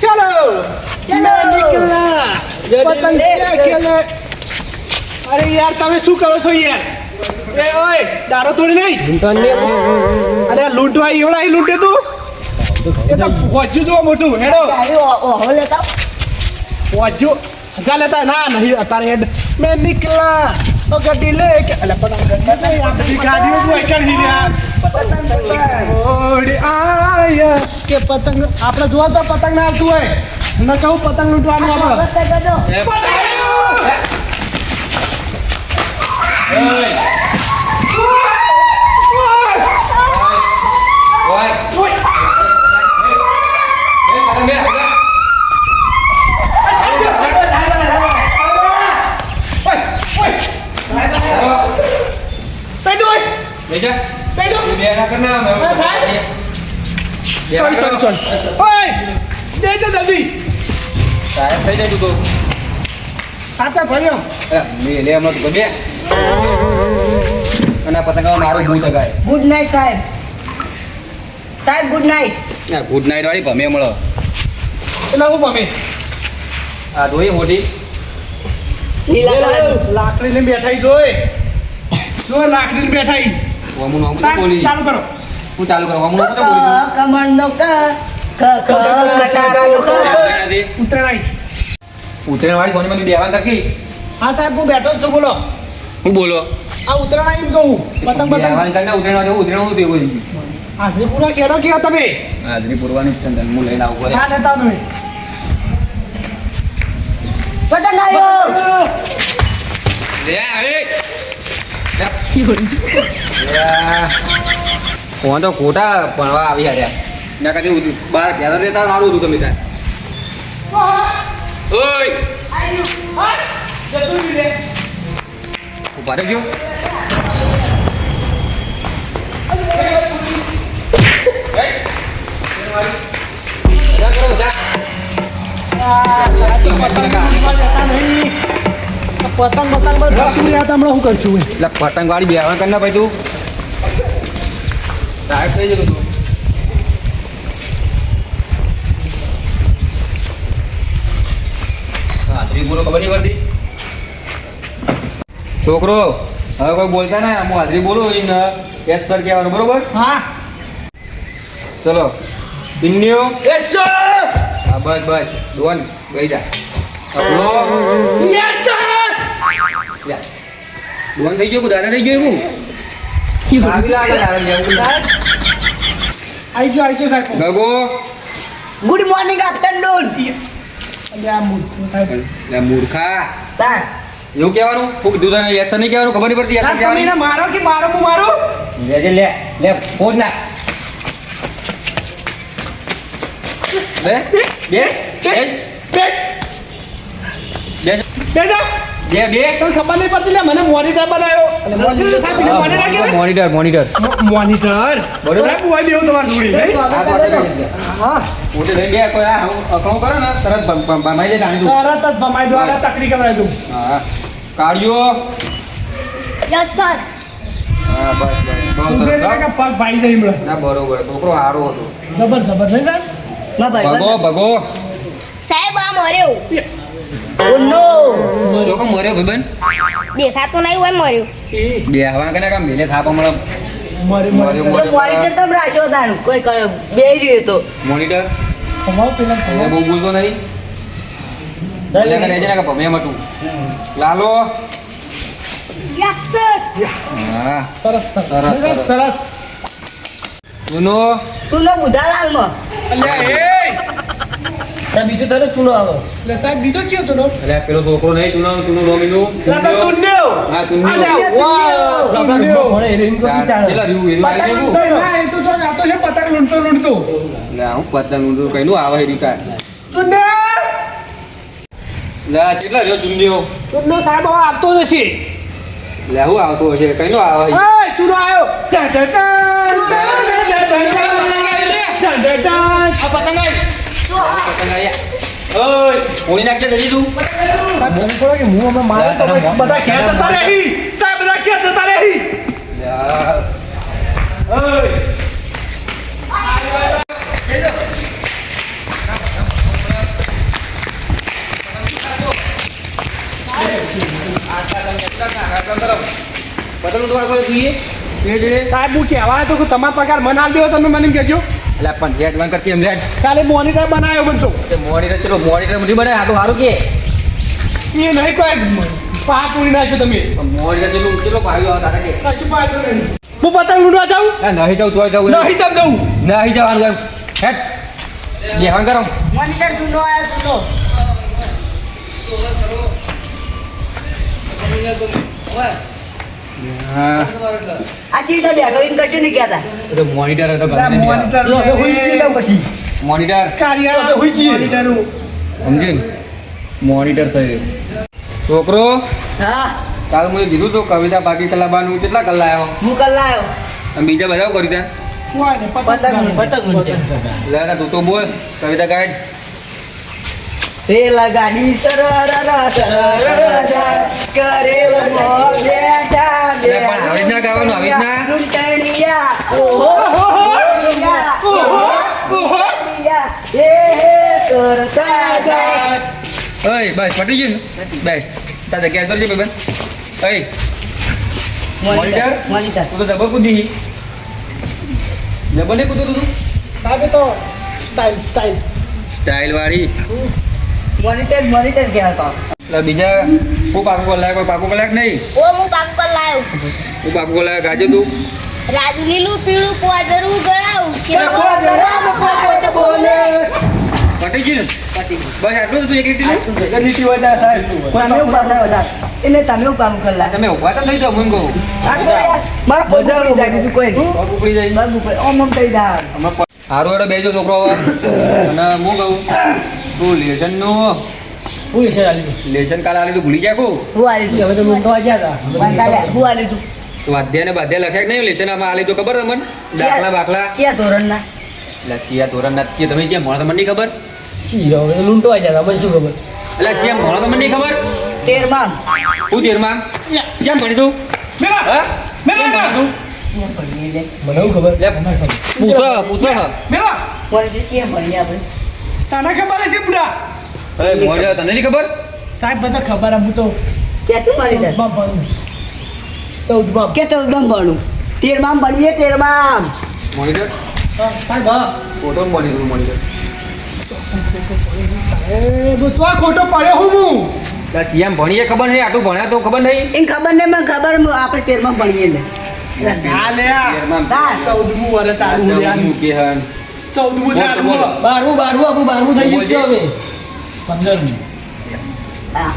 ચલો. પતંગ? અરે યાર તમે શું કરો છો યાર? એ ઓય દારો તોડી નહીં અરે લૂંટવા એવડા અહીં લૂંટે તું? એ તો વજ્જુ જો મોટું હેડો. ઓહો લેતા. વજ્જુ જા લેતા. ના નહીં અત્યારે હેડ. મેં નીકળા તો ਗੱਡੀ લે કે અલે પણ બધી ગાડીઓ જો એકણ હી યાર પતંગ કે પતંગ આપણે જોવા તો પતંગ ના આવતું હોય ન કહું પતંગ લૂંટવાનું આપણે. પતંગ. કરજો. તઈ દો તઈ દો સોરી સોરી સોરી ઓય દે દે જલ્દી સાતા ભર્યો પતંગ મારું ભૂ ચગાય ગુડ નાઇટ સાહેબ. સાહેબ ગુડ નાઇટ ગુડ નાઇટ વાળી ભમે મળો એટલે હું ભમે? આ જોઈ મોટી. લીલા કલર લાકડી લઈને બેઠાઈ જોય જો લાકડી લઈને બેઠાઈ ચાલુ કરો. હું ચાલુ કરું હમું નામ બોલી કમળ નો ક ક ક કટારા નો ક ઉતરાઈ વાળી મને બેવા કરકી હા સાહેબ હું બેઠો જ છું બોલો. હું બોલો. આ ઉત્તરાયણ એમ કહું. પતંગ પતંગ. બેવા કરીને ઉતરેણ વાળી ઉતરેણ હું દેવું હાજરી પૂરા કેડો કે તમે? હાજરી પૂરવાની જ છે ને હું લઈને આવું પડે લેતા તમે પતંગ આવ્યો. લે એ ફોન તો ખોટા ભણવા આવી હાર્યા મેં કદી બહાર ઘેર રહેતા સારું હતું તમે ત્યાં ઊભા રહેજો. પતંગ પતંગ પતંગ વાળી બેહવા કરના ભાઈ તું. ટાઈટ થઈ જતો હાજરી ખબર નહીં પડતી છોકરો હવે કોઈ બોલતા ના હું હાજરી બોલું એને એસ સર કહેવાનું બરોબર? હા. ચલો. પિન્નીઓ હા બસ બસ. ડોન ગઈ જા. યસ સર ડોન થઈ ગયો કે દાદા થઈ ગયો એવું? ગગો. ગુડ મોર્નિંગ આફ્ટરનૂન મૂર્ખા એવું કહેવાનું? હું કીધું તને યસ નહીં કહેવાનું? ખબર નહીં પડતી યસ કહેવાની? મારો કે મારો હું મારું? લે જે લે લે ફોન ના. લે બેસ બેસ બેસ. બેસ. બેટા બે બે તમને ખબર નહીં પડતી લે મને મોનિટર બનાવ્યો. મોનિટર સાહેબ મોનિટર કહેવાય મોનિટર મોનિટર મોનિટર બરોબર. સાહેબ હું આવી દેવું તમારી જોડી? આ હા પોતે લઈ ગયા કોઈ આ અકાઉન્ટ કરો ને તરત ભમ- ભમ- ભમાઈ જાય જાણી દઉં તરત જ ભમાઈ દો અને ચકરી કરાવી દઉં. હા કાઢ્યો. યસ સર હા બસ બસ. કે હો. પગ ભાઈ જાય હમણાં. ના બરોબર. છોકરો સારો હતો. જબર જબર નહીં સાહેબ. ભગો ભગો. સાહેબ આ મર્યો ઓ નો જો કે મર્યો ભાઈબંધ? દેખાતું નહીં હોય મર્યું. એ. કને કામ મેલે થાપા મળે. મોનિટર તમ રાખ્યો તાણ કોઈ કયો. બે રહ્યો તો. મોનિટર ભમાવો પેલા એને બહુ બોલતો નહીં. એટલે કે રહેજે ને કે ભમે મટું. લાલો. Yes sir. હા. સરસ સરસ. સરસ, સાહેબ, સરસ. સરસ. ચૂનો. ચૂનો બુધાલાલમાં અલ્યા એ. બીજું થયો ચૂનો આવો એટલે સાહેબ બીજો ચિયો ચૂનો નો એટલે પેલો છોકરો નહીં ચૂનો ચૂનો રોમીનો એટલે તો હા ચૂન્યો અલ્યા વાહ ચુન્યો કેટલા રહ્યું એનું આવી પતંગ ગયું તો ના, એ તો જો આ તો છે પતંગ લૂંટતો લૂંટતો એટલે હું પતંગ લૂંટતો કઈ નું આવે રીતા ચુન્યો એટલે કેટલા રહ્યો ચૂન્યો ચુન્યો સાહેબ આપતો જશે એટલે હું આવતો હશે કઈનું આવે એ ચૂનો આવ્યો ટા ટા ટા ટા ટા ટા ટા ટા ટા આ ઓય કોઈ નાખજે દે દીધું મન કરો કે હું અમે મારે તો બધા કે જતા રહી. સાહેબ બધા કે જતા રહી. બદલું તમારે કોઈ જોઈએ. સાહેબ હું કહેવા તો તમારા પગાર મને આલ દો તમે મને કહેજો. એટલે પણ હેડ વાન કરતી એમ લેટ કાલે મોનિટર બનાવ્યો તે મોનિટર ચલો મોનિટર નથી બનાવે આ તો સારું કે? એ નહીં કોઈ પા ઉડી નાખ્યો તમે. મોનિટર ચલો ચલો પાડ્યો આ તારા કે? કશું પાડો નહીં. હું પતંગ ઉડવા જાઉં? આ નહીં જાઉં તોય જાઉં. નહીં જાઉં જાઉં. નહીં જવાનું જાઉં. હેડ. બેહાન કરો મોનિટર જૂનો આયા જૂનો. હા આ ચીજ બેઠો એને કશું નહીં કહેતા. તો મોનિટર હતો ગમે મોનિટર જો હુઈ જઈએ પછી. મોનિટર કાર્ય સમજે મોનિટર છે છોકરો હા. કાલ મને કીધું તો કવિતા બાકી કલાબાનું કેટલા કલા આવ્યો હું કલ્લા આવ્યો અને બીજા બધા કરી કર્યું પતંગ પતંગ ત્યાં લે તું તો બોલ કવિતા ગાઈડ રેલ ગાડી સરર સરર કરેલ પણ આવી રીતના ગાવાનું, આવી રીતના? લૂંટણિયા ઓહો લૂંટણિયા, ઓહો લૂંટણિયા, હે હે કરતા જાય. ઓય બસ પટી ગયું બસ. તારે ગેસ જગ્યાએ બેન. ઓય. મોનિટર? મોનિટર? તું તો ડબલ કૂદી ડબલ નહીં કૂદું તું સાહેબ તો સ્ટાઇલ સ્ટાઇલ સ્ટાઇલ વાળી. મોનિટર મોનિટર કહેવાતો એટલે બીજા હું પાકું કલાક કોઈ પાકું કલાક નહીં? ઓ હું પાકું કર લાયો હું પાકું કલાક ગાજે તું. રાજ લીલું પીળું પોદરું ગળાવું કે ખોટ બોલે. પટી ગયું ને? બસ આટલું તું? એક તમે ઊભા થયો હતા એને તમે ઊભા મોકલલા તમે ઊભા તો થઈ જાઓ હું કહું. તો મારા જાય બીજું કોઈ ઉપડી જાય. પગ ઉપડે. ઓમ ઓમ થઈ જાય. સારું એડો બેજો છોકરો અને હું કહું તું લેસનનું લેસન કાલે આલી તું ભૂલી ગયા કહું હું આલી છું હવે તો લૂંટવા ગયા હતા. હું આલી છું સ્વાધ્યાય ને બાધ્યાય લખ્યા કે નહીં લેશન આમાં આલી તો ખબર તમને? દાખલા બાખલા. ક્યાં એટલે ધોરણ ના કે તમે જ્યાં ભણો તમને નહીં ખબર? લૂંટવા ગયા મને શું ખબર? એટલે જ્યાં ભણો તમને નહીં ખબર? તેરમાં હું તેરમાં ક્યાં ભણી તું? મેલા. હા? મેલા ભણી તું? ક્યાં? લે, પૂછો પૂછો. મેલા. કોલેજે ક્યાં ભણીએ આપણે? તને ખબર હશે બુડા? અરે મોજા તને નહીં ખબર? સાહેબ બધા ખબર હું તો ક્યાંથી દે ચૌદ ચૌદમાં કે ચૌદમાં ભણું? તેરમાં ભણીએ તેરમાં મોનિટર સાહેબ હા. ફોટો મોની તું મોનિટર સાહેબ તો આ ખોટો પડ્યો હું હું. એમ ભણીએ ખબર નહીં આટલું ભણ્યા તો ખબર નહીં? એને ખબર નહીં મને ખબર આપણે તેરમાં ભણીએ ને. ના લે તેરમાં હા. ચૌદમું વર્ષ ચાલુ લે. મૂકી હન. ચૌદમું બોલો. બારમું બારમું આપણું બારમું થઈ ગયું છે હવે. પંદરમું હા.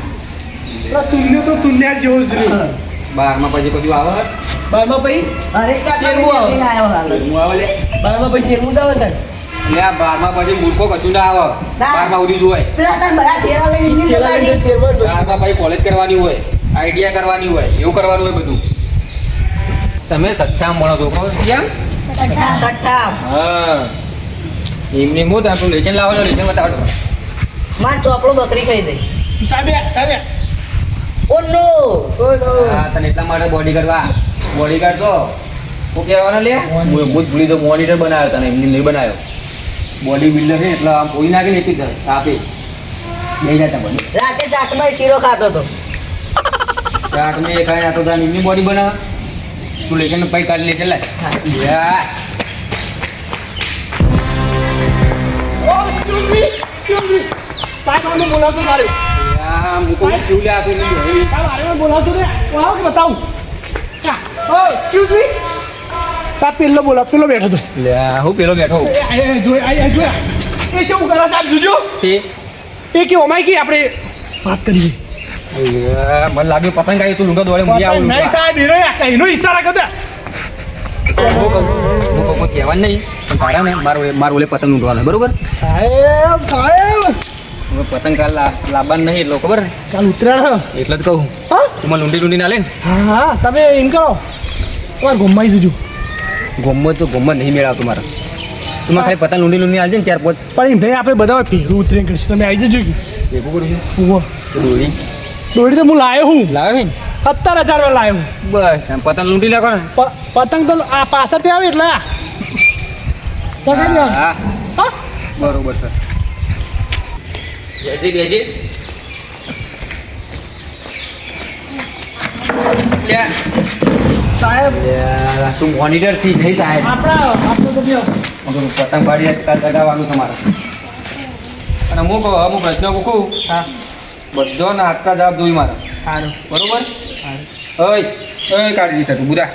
તો ચૂન્યા જેવો જ રહ્યો. બારમાં પછી બધું આવે? બારમા પછી? હરેશ તેરમું આવે. પછી તેરમું ને બારમાં પછી મૂર્ખો કશું ના આવે. બારમાં સુધી. બારમાં કોલેજ કરવાની હોય આઈડિયા કરવાની હોય એવું કરવાનું હોય બધું. તમે સત્યામ ભણો છોકરો કેમ? સટ્ટા હા. એમની મોત આપણું લેશન લાવો છો લેશન બતાવો માર ચોપડો બકરી ખાઈ દઈ સાબ્યા સાબ્યા ઓ નો. હા તને એટલા માટે બોડી કરવા બોડી ગાર્ડ તો હું કહેવાનો લે? હું ભૂત ભૂલી તો મોનિટર બનાવ્યો તને એમની નહીં બનાવ્યો બોડી બિલ્ડર છે એટલે આમ પોઈ નાખીને એકી જ આપે. બે જતા બને રાતે ચાટમાં શીરો ખાતો હતો. ચાટ એ ખાઈ આ તો તારી એમની બોડી બનાવ. તું લેશન પૈ કાઢી લેશે લે બોલાવતો તારે બોલાવતો બતાવું એક્સક્યુઝ મી સાહેબ પેલો બોલા પેલો બેઠો તો લે હું પેલો બેઠો એ કેવું કરે સાહેબ જોજો એ કે ઓમાય કે આપણે વાત કરીએ મને લાગ્યું પતંગ આવી તું લૂંટો દોડે મુજે આવું નહીં. સાહેબ એનો ઈશારા કરતો હું કહું હું કહું કહેવાનું નહીં તારા ને મારો મારો ઓલે પતંગ લૂંટવાનો બરોબર? સાહેબ સાહેબ! હવે પતંગ કાલ લાવવાનું નહીં એટલો ખબર? કાલ ઉતરાણ એટલે જ કહું. હા? લૂંડી લૂંટી ના? લે હા હા તમે એમ કરો. તમારે ઘુમાઈ દેજો ગોમત તો ગોમત નહીં મેળવતું મારે. તું મને ખાલી પતંગ લૂંડી લૂંટી આવજે ને ચાર પાંચ. પણ એમ નહીં આપણે બધા ભેગું ઉતરી કરીશું. તમે આવી જજો ભેગું કરું છું. તો દોડી તો હું લાવ્યો હું. લાવ્યો ને? સત્તર હજાર લાવ્યો બસ પતંગ લૂંટી નાખો ને. પતંગ તો આ પાછળથી આવે એટલે આ. હા. હા. બરોબર સર બેજી બેજી. લે. સાહેબ. તું મોનિટર છી? નહીં સાહેબ. આપણા આપણે તો. હું તો પતંગ બાળી ચગાવવાનું તમારે. અને હું કહું અમુક પ્રશ્ન કહું હા. બધો નાચતા જવાબ જોઈ મારે. સારું બરોબર? ઓય ઓય કાળજી શકું બુધા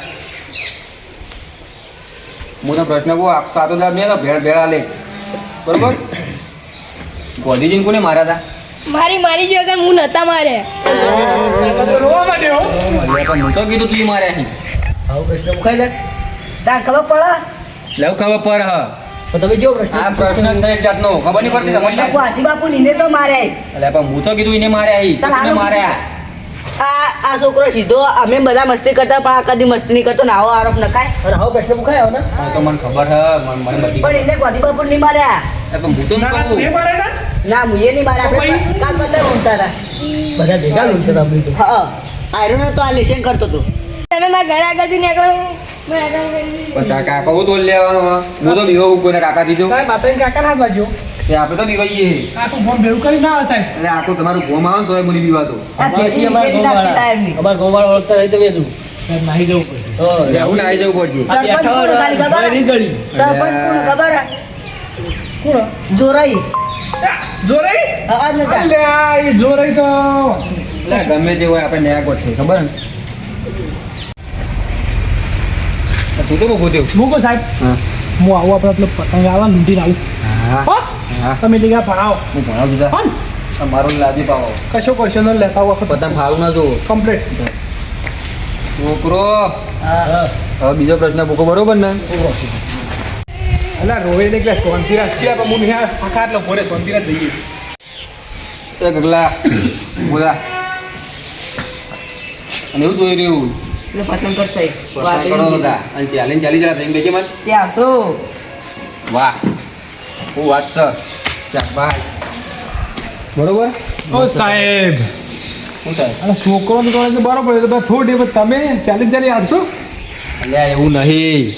હું તો પ્રશ્ન કહું આપતો આ તો જવાબ ભેળ ભેળા લે. બરોબર? ગોધીજીને કોને માર્યા હતા મારી મારી જો અગર હું નતા મારે તો હું તો કીધું તું મારે માર્યા અહીં આવો પ્રશ્ન મુખાઈ દે. તાર ખબર પડે? લવ ખબર પર હ. તો તમે જો પ્રશ્ન. આ પ્રશ્ન છે એક જાતનો. ખબર નહીં પડતી તમને હાથી બાપુ નીને તો મારે એટલે પણ હું તો કીધું એને મારે અહીં તાર તમે માર્યા. આ આ છોકરો સીધો અમે બધા મસ્તી કરતા પણ આ કદી મસ્તી નહીં કરતો ને આવો આરોપ નખાય. અને આવો પ્રશ્ન મુખાય ને. હા તો મને ખબર છે મને બધી પણ એને ગાંધી બાપુ નહીં માર્યા? પણ હું તો ના, ના, કહું. મેં મારે ના ના મુએ નહીં માર્યા તો આપણે? કાલ બધા ઊંઘતા હતા. બધા ભેગા લૂંટતા હતા આપણે તો. હા આયરન તો આ લેશન કરતો હતો. તમે મારા ઘર આગળથી નીકળો. હું આગળ કરી- પણ કાકા હું તો લેવાનો હું તો બીવો કોઈના કાકા દીધો કાકા ના બાજુ એ આપણે તો બીવાઈએ આ તો ફોન કરી ના આવે સાહેબ. એટલે આ તમારું ગોમ આવે ને મને અમારા ઓળખતા તો વેચું. નાહી જવું પડશે. એવું ના જવું પડશે. સરપંચ કોણ ખાલી ખબર. સરપંચ કોણ ખબર? કોણ? જોરાઈ. જોરાઈ? અવાજ નતા. અલ્યા એ જોરાઈ તો. એટલે ગમે તે હોય આપણે ન્યાય ગોઠવે ખબર ને? તું તો મૂકો તેવું મૂકો. સાહેબ. હા. હું આવું આપણે પતંગ આવે લૂંટીને આવું. હા. તમે લીગા ભણાવો. હું ભણાવ દીધા હો ને? તમારો લાદી પાવો કશો ક્વેશ્ચન લેતા વખત બધા ફાળું ના જોવો કમ્પ્લીટ છોકરો. હા. હવે બીજો પ્રશ્ન પૂછો બરોબર ને? અલા રોવે ને એટલે શાંતિરાજ કે આપણે આખા આટલો ભોરે શાંતિરાજ જઈએ એ ગગલા બોલા. અને એવું જોઈ રહ્યું. પતંગ કરતા પતંગ કરો બધા અને ચાલીને ચાલી જરા થઈ બેસી મત ચારસો વાહ. હું વાત છે ચાલ બાય બરોબર? ઓ સાહેબ. શું સાહેબ. અને છોકરો તો તમારે બરોબર થોડી પણ તમે ચાલી ચાલી આવશો અલ્યા એવું નહીં.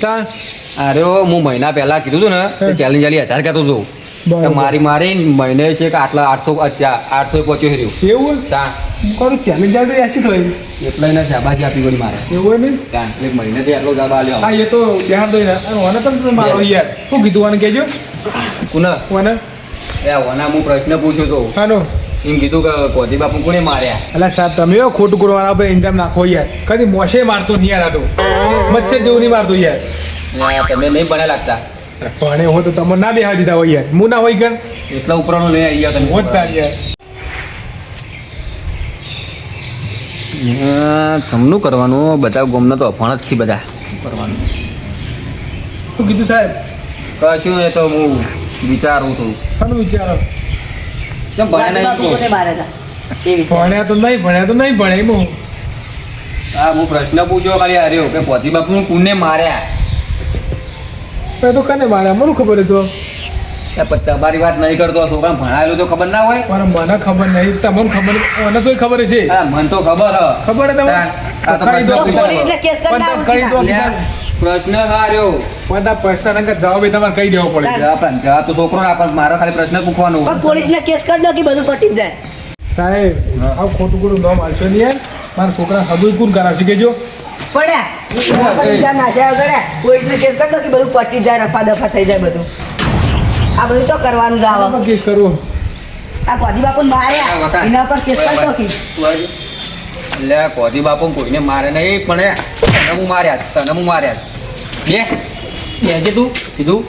અરે હું મહિના પહેલા કીધું હતું ને ચાલી ચાલી હજાર કહેતો હતો. મારી મારી મહિને છે કે આટલા આઠસો આઠસો પહોંચ્યો રહ્યું. એવું તા કરું ચાલી જાય તો એસી થાય એટલે એને શાબાશી આપી પડી મારે. એવું નહીં ત્યાં એક મહિનેથી આટલો જાબ આલ્યો. હા એ તો બિહાર દઈ મને તમે મારો યાર. શું કીધું મને કહેજો? કુના? મને એ ઓના હું પ્રશ્ન પૂછ્યો તો. હાનો એમ કીધું કે કોધી બાપુ કોને માર્યા? એટલે સાહેબ તમે ખોટું કરવાના પર ઇન્જામ નાખો યાર. કદી મોશે મારતો નહીં યાર આ તો. મચ્છર જેવું નહીં મારતો યાર. તમે નહીં ભણ્યા લાગતા. પણ હો હોય તો તમે ના દેહા દીધા હોય યાર. હું ના હોય કર એટલા ઉપરનો લઈ આવી ગયા હોત તાર યાર જમનું કરવાનું બધા ગોમના તો અફાણ જ છે બધા. કરવાનું? શું કીધું સાહેબ? કશું એ તો હું વિચારું છું. શું વિચારો? કેમ ભણ્યા નહીં કોને માર્યા હતા એ વિચાર? ભણ્યા તો નહીં ભણ્યા તો નહીં ભણે હું. હા હું પ્રશ્ન પૂછ્યો ખાલી હાર્યો કે પોતી બાપુ કુને માર્યા. એ તો કને માર્યા મને ખબર હતો? તમારી વાત નહીં કરતો છોકરા ભણાયેલું તો ખબર ના હોય. પણ મને ખબર નહીં તમને ખબર મને તો ખબર છે મને તો ખબર હ. ખબર તમને? કહી દો પ્રશ્ન પોલીસ એટલે પણ કહી દો સીધા. પ્રશ્ન હાર્યો પણ પ્રશ્ન અંગે જવાબ એ તમારે કહી દેવો પડે? જવાબ તો છોકરો ના પણ ખાલી પ્રશ્ન પૂછવાનો પણ પોલીસને કેસ કરી દો કે બધું પટી જ જાય. સાહેબ. આવું ખોટું ખોટું ન મારશો નહીં યાર. મારા છોકરા હદુય કુર કરાવશે કેજો. પડ્યા પૈસા નાખ્યા પોલીસને કેસ કરી દો કે બધું પટી જાય રફા દફા થઈ જાય બધું. આ બધું તો કરવાનું જ આવે. કેસ કરવો? આ ગોધી બાપુ માર્યા એના પર કેસ કરી દો કે? એટલે કોધી બાપુ કોઈને મારે નહીં પણ તને હું માર્યા તને હું માર્યા. બે. બેજે તું કીધું.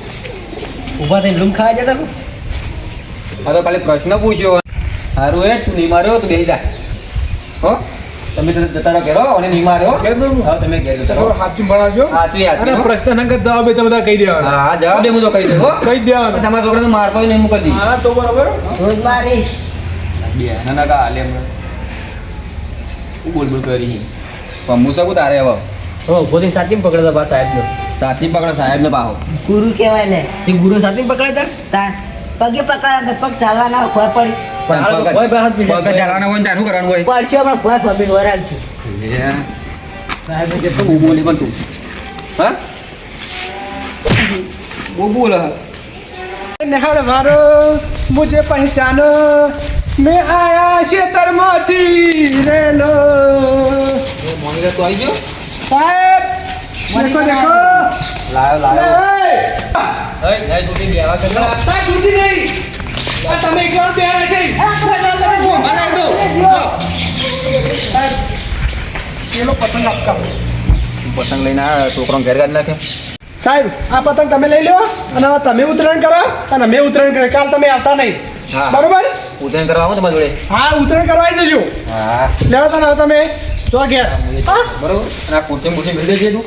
ઊભા થઈને લૂમ ખાવા જતા હા આ તો ખાલી પ્રશ્ન પૂછ્યો. સારું એ તું નહીં માર્યો તું બે જા. હો? તમે તો જતા રહો ઘેરો અને નહીં માર્યો. હા. તમે ઘેર જતા રહો. તમારો ભણાવજો. હાથથી હાથથી, અને પ્રશ્ન અંગે જવાબ તમે તારે કહી દેવાનો. હા હા જવાબ દે હું તો કહી દઉં હો. કહી દેવાનો. તમારા છોકરાને મારતો નહીં મૂકી દી હા તો બરાબર. રોજ બે ના ના કા હાલે હમણાં શું બોલ બોલ કરી? પણ હું તારે હવે. હો, ઊભો થઈને પકડતા પા સાહેબનો. સાથી પકડો સાહેબ ને પાહો. ગુરુ કહેવાય ને. તે ગુરુ સાચી પકડે તાર? પગે પકડા પગ ચાલવા ના ખોય પડી. પણ પગ પગ ચાલવાનો હોય તારું કરવાનું હોય પડશે પણ પગ પબીન વરાલ છે સાહેબ કે તું બોલી પણ તું હા वो बोला नहर भरो मुझे पहचानो मैं आया शेतर मोती रे लो मॉनिटर तो आई जो साहब देखो देखो लाओ लाओ ए ए दूधी बेवा कर ला दूधी नहीं આ તમે એકલા બેહ્યા છે તમે ઊભો, મને દો. પેલો પતંગ આપકા પતંગ લઈને આ છોકરો ઘેર કાઢ નાખે સાહેબ આ પતંગ તમે લઈ લો અને તમે ઉત્તરાયણ કરો અને અમે ઉત્તરાયણ કરે કાલ તમે આવતા નહીં. હા. બરોબર? ઉત્તરાયણ કરવા આવો તમારી જોડે. હા ઉત્તરાયણ કરવા આવી જજો. હા. લેવા તો તમે જો ઘેર. બરોબર. અને આ કુર્તી મુર્તી ભરી દેજે તું.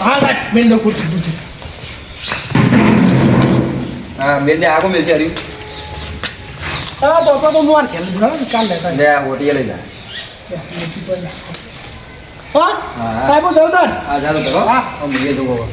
હા સાહેબ મેલ દો કુર્તી ખુરશી હા મેલ દે આગો મેલ છે હરી હા તો તો હું વાર ખેલ ને કાલ લેતા લે ઓટીએ લઈ જા. હા. સાહેબ હું હા ચાલો કરો હા. હું દઉં હવે